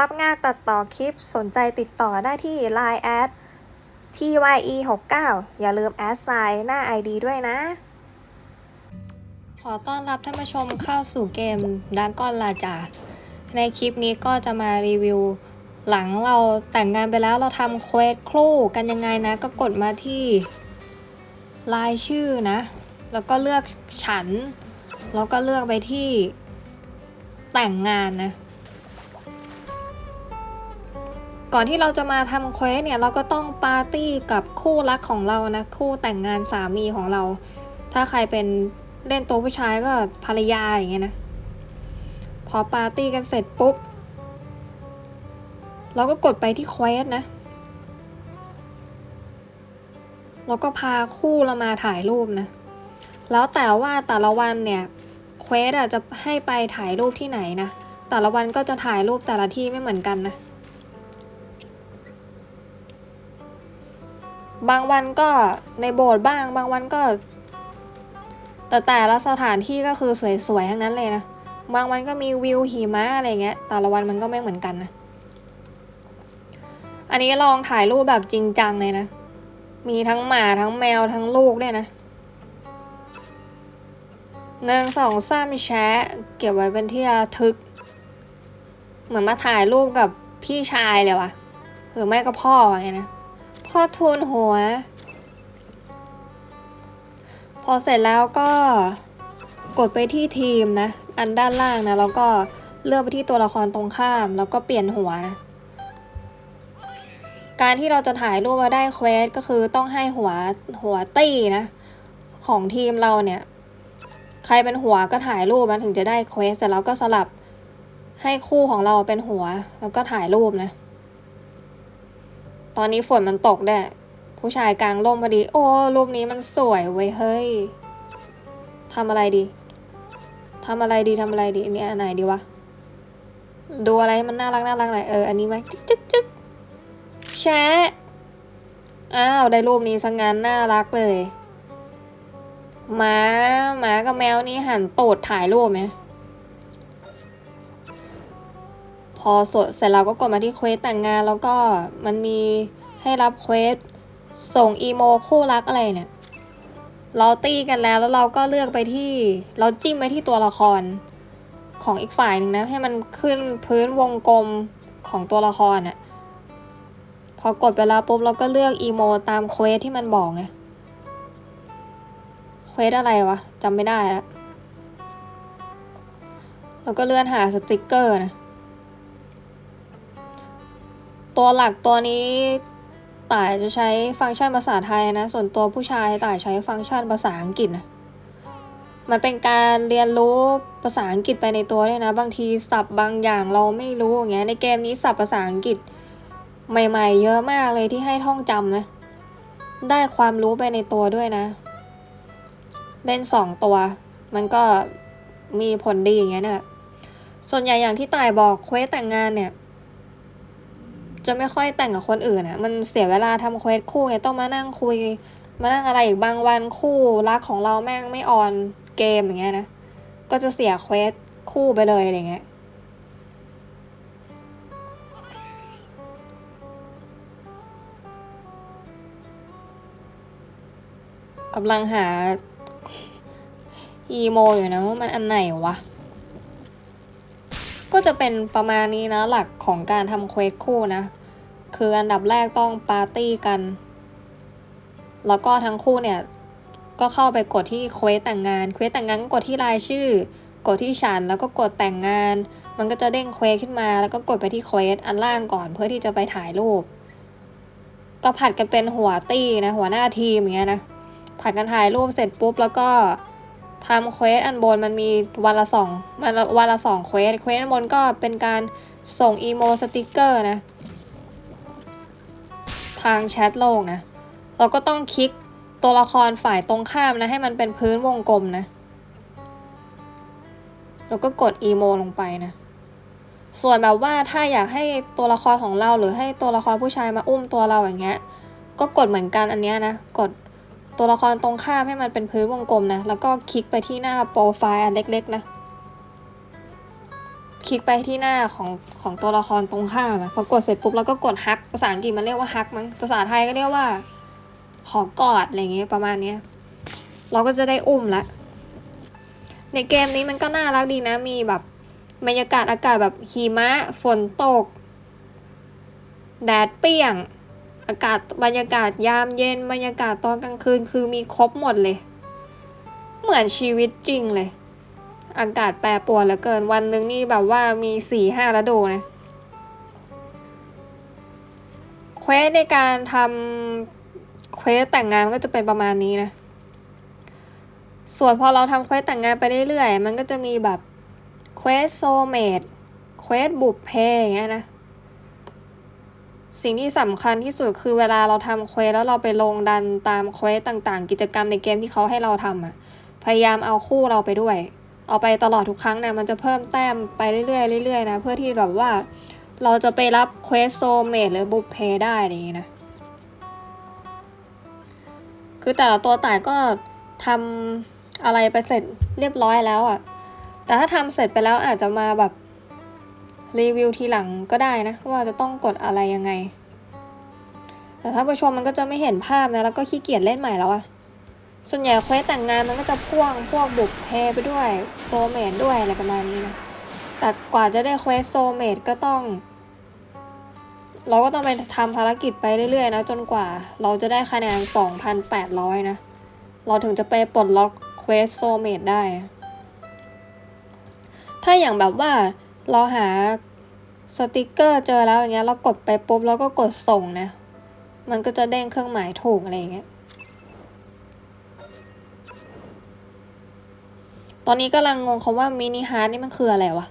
รับงานตัดต่อคลิปสนใจติดต่อได้ที่ Line แอด tye69 อย่าลืมแอดไซน์หน้า ID ด้วยนะ ขอต้อนรับท่านผู้ชมเข้าสู่เกมดังก้อนลาจาในคลิปนี้ก็จะมารีวิว หลังเราแต่งงานไปแล้วเราทำเควสครู่กันยังไงนะ ก็กดมาที่รายชื่อนะ แล้วก็เลือกฉัน แล้วก็เลือกไปที่แต่งงานนะ ก่อนที่เราจะมาทำเควสเนี่ยเราก็ต้องปาร์ตี้กับคู่รักของเรานะ คู่แต่งงานสามีของเรา ถ้าใครเป็นเล่นตัวผู้ชายก็ภรรยาอย่างเงี้ยนะ พอปาร์ตี้กันเสร็จปุ๊บ เราก็กดไปที่เควสนะแล้วก็พาคู่เรามาถ่ายรูปนะ แล้วแต่ว่าแต่ละวันเนี่ยเควสอะจะให้ไปถ่ายรูปที่ไหนนะ แต่ละวันก็จะถ่ายรูปแต่ละที่ไม่เหมือนกันนะ บางวันก็ในโบสถ์บ้าง บางวันก็ แต่แต่ละสถานที่ก็คือสวยๆทั้งนั้นเลยนะ บางวันก็มีวิวหิมะอะไรเงี้ย แต่ละวันมันก็ไม่เหมือนกันนะ อันนี้ลองถ่ายรูปแบบจริงจังเลยนะ มีทั้งหมาทั้งแมวทั้งลูกด้วยนะหนึ่งสองสามแชะเก็บไว้เป็นที่ระทึก เหมือนมาถ่ายรูปกับพี่ชายเลยวะหรือไม่ก็พ่อไงนะ พ่อทูนหัว พอเสร็จแล้วก็กดไปที่ทีมนะ อันด้านล่างนะ แล้วก็เลือกไปที่ตัวละครตรงข้าม แล้วก็เปลี่ยนหัวนะการที่เราจะถ่ายรูปมาได้เควสก็คือต้องให้หัวหัวตี้นะ ของทีมเราเนี่ย ใครเป็นหัวก็ถ่ายรูปมันถึงจะได้เควสแต่เราก็สลับให้คู่ของเราเป็นหัว แล้วก็ถ่ายรูปนะ ตอนนี้ฝนมันตกแด้ผู้ชายกลางร่มพอดี โอ้รูปนี้มันสวยเว้ยเฮ้ยทำอะไรดีทำอะไรดีทำอะไรดีอันนี้อันไหนดีวะดูอะไรมันน่ารักน่ารักหน่อยเอออันนี้ไหมจึ๊กจึ๊กแชะอ้าวได้รูปนี้สังงานน่ารักเลยหมาหมากับแมวนี่หันโตดถ่ายรูปไหม พอสดเสร็จเราก็กดมาที่เควสแต่งงานแล้วก็มันมีให้รับเควสส่งอีโมคู่รักอะไรเนี่ย เราตีกันแล้วแล้วเราก็เลือกไปที่เราจิ้มไปที่ตัวละครของอีกฝ่ายหนึ่งนะ ให้มันขึ้นพื้นวงกลมของตัวละครอะพอกดไปแล้วปุ๊บเราก็เลือกอีโมตามเควสที่มันบอกไงเควสอะไรวะจำไม่ได้แล้วแล้วก็เลื่อนหาสติกเกอร์นะ ตัวหลักตัวนี้ต่ายจะใช้ฟังก์ชันภาษาไทยนะ ส่วนตัวผู้ชายต่ายใช้ฟังก์ชันภาษาอังกฤษนะมันเป็นการเรียนรู้ภาษาอังกฤษไปในตัวด้วยนะ บางทีศัพท์บางอย่างเราไม่รู้อย่างเงี้ยในเกมนี้ศัพท์ภาษาอังกฤษ ใหม่ ๆ เยอะมากเลยที่ให้ท่องจำนะได้ความรู้ไปในตัวด้วยนะ เล่นสองตัว มันก็มีผลดีอย่างเงี้ยนะส่วนใหญ่อย่างที่ต่ายบอกเควสแต่งงานเนี่ย จะไม่ค่อยแต่งกับคนอื่นอะมันเสียเวลาทำเควสคู่ไงต้องมานั่งคุย มานั่งอะไรอีกบางวันคู่รักของเราแม่งไม่ออนเกมอย่างเงี้ยนะ ก็จะเสียเควสคู่ไปเลยอะไรเงี้ยกำลังหา อีโมอยู่นะว่ามันอันไหนวะ ก็จะเป็นประมาณนี้นะหลักของการทำเควสคู่นะ คืออันดับแรกต้องปาร์ตี้กัน แล้วก็ทั้งคู่เนี่ย ก็เข้าไปกดที่เควสแต่งงาน เควสแต่งงานก็กดที่รายชื่อ กดที่ฉันแล้วก็กดแต่งงาน มันก็จะเด้งเควสขึ้นมา แล้วก็กดไปที่เควสอันล่างก่อนเพื่อที่จะไปถ่ายรูป ก็ผัดกันเป็นหัวตี้นะหัวหน้าทีมอย่างเงี้ยนะผัดกันถ่ายรูปเสร็จปุ๊บแล้วก็ ทำเควสอันบนมันมีวันละสองมันวันละสองเควสเควสอันบนก็เป็นการส่งอีโมสติกเกอร์นะ ทางแชทโลกนะ เราก็ต้องคลิกตัวละครฝ่ายตรงข้ามนะ ให้มันเป็นพื้นวงกลมนะแล้วก็กดอีโมลงไปนะ ส่วนแบบว่าถ้าอยากให้ตัวละครของเราหรือให้ตัวละครผู้ชายมาอุ้มตัวเราอย่างเงี้ย ก็กดเหมือนกันอันเนี้ยนะ กด ตัวละครตรงข้ามให้มันเป็นพื้นวงกลมนะ แล้วก็คลิกไปที่หน้าโปรไฟล์อันเล็กๆนะ คลิกไปที่หน้าของของตัวละครตรงข้ามพอกดเสร็จปุ๊บแล้วก็กดฮัก ภาษาอังกฤษมันเรียกว่าฮักมั้ง ภาษาไทยก็เรียกว่า ขอกอดอะไรเงี้ยประมาณเนี้ย เราก็จะได้อุ้มละ ในเกมนี้มันก็น่ารักดีนะ มีแบบบรรยากาศอากาศแบบหิมะ ฝนตก แดดเปรี้ยง อากาศบรรยากาศยามเย็นบรรยากาศตอนกลางคืนคือมีครบหมดเลย เหมือนชีวิตจริงเลย อากาศแปรปรวนเหลือเกินวันหนึ่งนี่แบบว่ามีสี่ห้าฤดูนะเควสในการทำเควสแต่งงานมันก็จะเป็นประมาณนี้นะ ส่วนพอเราทำเควสแต่งงานไปเรื่อยๆมันก็จะมีแบบเควสโซเมดเควสบุพเพอย่างเงี้ยนะ สิ่งที่สำคัญที่สุดคือเวลาเราทำเควสแล้วเราไปลงดันตามเควสต่างๆ กิจกรรมในเกมที่เขาให้เราทำอะพยายามเอาคู่เราไปด้วย เอาไปตลอดทุกครั้งนะมันจะเพิ่มแต้มไปเรื่อยๆเรื่อยๆนะเพื่อที่แบบว่าเราจะไปรับเควสโซเมดหรือบุพเพได้อะไรอย่างงี้นะคือแต่ละตัวต่ายก็ทำอะไรไปเสร็จเรียบร้อยแล้วอะ่ะ แต่ถ้าทำเสร็จไปแล้วอาจจะมาแบบ รีวิวทีหลังก็ได้นะ ว่าจะต้องกดอะไรยังไง แต่ถ้าผู้ชมมันก็จะไม่เห็นภาพนะ แล้วก็ขี้เกียจเล่นใหม่แล้วอะส่วนใหญ่เควสแต่งงานมันก็จะพ่วงพวกบุกเพไปด้วยโซเมดด้วยอะไรประมาณนี้นะ แต่กว่าจะได้เควสโซเมดก็ต้อง เราก็ต้องไปทำภารกิจไปเรื่อยๆ นะ จนกว่าเราจะได้คะแนน 2,800 นะ เราถึงจะไปปลดล็อกเควสโซเมดได้นะถ้าอย่างแบบว่า เราหาสติกเกอร์เจอแล้วอย่างเงี้ยเรากดไปปุ๊บแล้วก็กดส่งนะ มันก็จะเด้งเครื่องหมายถูกอะไรอย่างเงี้ย ตอนนี้กำลังงงคำว่ามินิฮาร์ดนี่มันคืออะไรวะ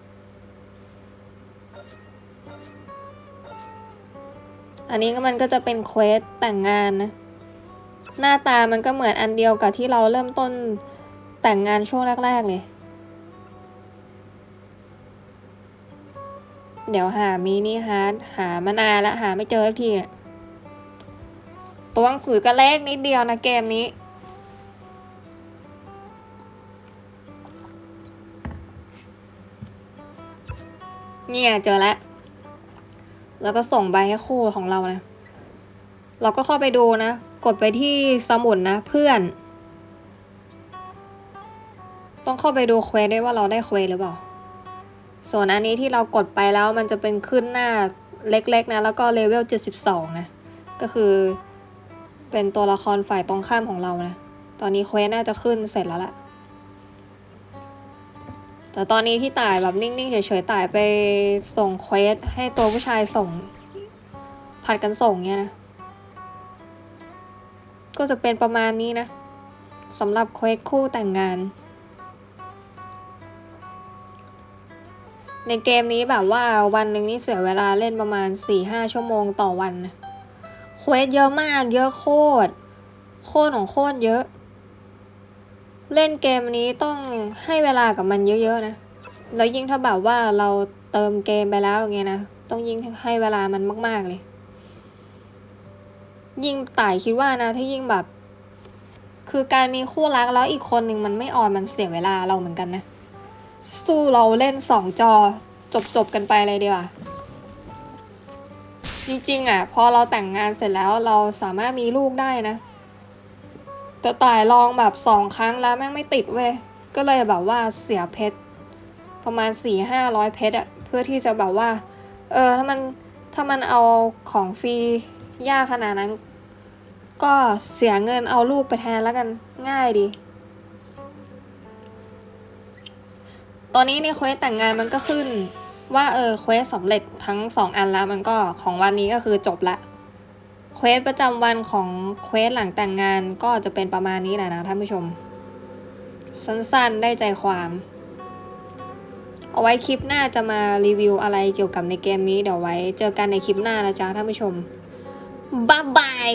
อันนี้ก็มันก็จะเป็นเควสแต่งงานนะ หน้าตามันก็เหมือนอันเดียวกับที่เราเริ่มต้นแต่งงานช่วงแรก ๆ เลย เดี๋ยวหามินิฮาร์ดหามานานแล้วหาไม่เจอสักทีเนี่ยตัวหนังสือก็เล็กนิดเดียวนะเกมนี้ เนี่ยเจอแล้ว แล้วก็ส่งใบให้คู่ของเรานะ เราก็เข้าไปดูนะ กดไปที่สมุดนะเพื่อน ต้องเข้าไปดูเควสได้วยว่าเราได้เควสหรือเปล่า ส่วนอันนี้ที่เรากดไปแล้วมันจะเป็นขึ้นหน้าเล็กๆนะ แล้วก็เลเวล 72 นะ ก็คือเป็นตัวละครฝ่ายตรงข้ามของเรานะ ตอนนี้เควสน่าจะขึ้นเสร็จแล้วละแต่ตอนนี้ที่ต่ายแบบนิ่งๆเฉยๆต่ายไปส่งเควสให้ตัวผู้ชายส่ง ผัดกันส่งเนี่ยนะ ก็จะเป็นประมาณนี้นะสำหรับเควสคู่แต่งงาน ในเกมนี้แบบว่าวันหนึ่งนี่เสียเวลาเล่นประมาณ 4-5 ชั่วโมงต่อวันเควสเยอะมาก เยอะโคตร โคตรของโคตรเยอะ เล่นเกมนี้ต้องให้เวลากับมันเยอะๆนะ แล้วยิ่งถ้าแบบว่าเราเติมเกมไปแล้วอย่างเงี้ยนะ ต้องยิ่งให้เวลามันมากๆเลย ยิ่งต่ายคิดว่านะ ถ้ายิ่งแบบ คือการมีคู่รักแล้วอีกคนหนึ่งมันไม่ออนมันเสียเวลาเราเหมือนกันนะ สู้เราเล่นสองจอจบจบกันไปเลยดีกว่าจริงๆอะพอเราแต่งงานเสร็จแล้วเราสามารถมีลูกได้นะ แต่ต่ายลองแบบสองครั้งแล้วแม่งไม่ติดเว้ยก็เลยแบบว่าเสียเพชรประมาณสี่ห้าร้อยเพชรอะเพื่อที่จะแบบว่า เออถ้ามันถ้ามันเอาของฟรียากขนาดนั้น ก็เสียเงินเอาลูกไปแทนแล้วกันง่ายดี ตอนนี้ในเควสแต่งงานมันก็ขึ้น ว่าเออเควสสำเร็จทั้งสองอันแล้วมันก็ของวันนี้ก็คือจบละเควสประจำวันของเควสหลังแต่งงานก็จะเป็นประมาณนี้แหละนะท่านผู้ชม สั้นๆ ได้ใจความ เอาไว้คลิปหน้าจะมารีวิวอะไรเกี่ยวกับในเกมนี้เดี๋ยวไว้ เจอกันในคลิปหน้านะจ๊ะท่านผู้ชมบ๊ายบาย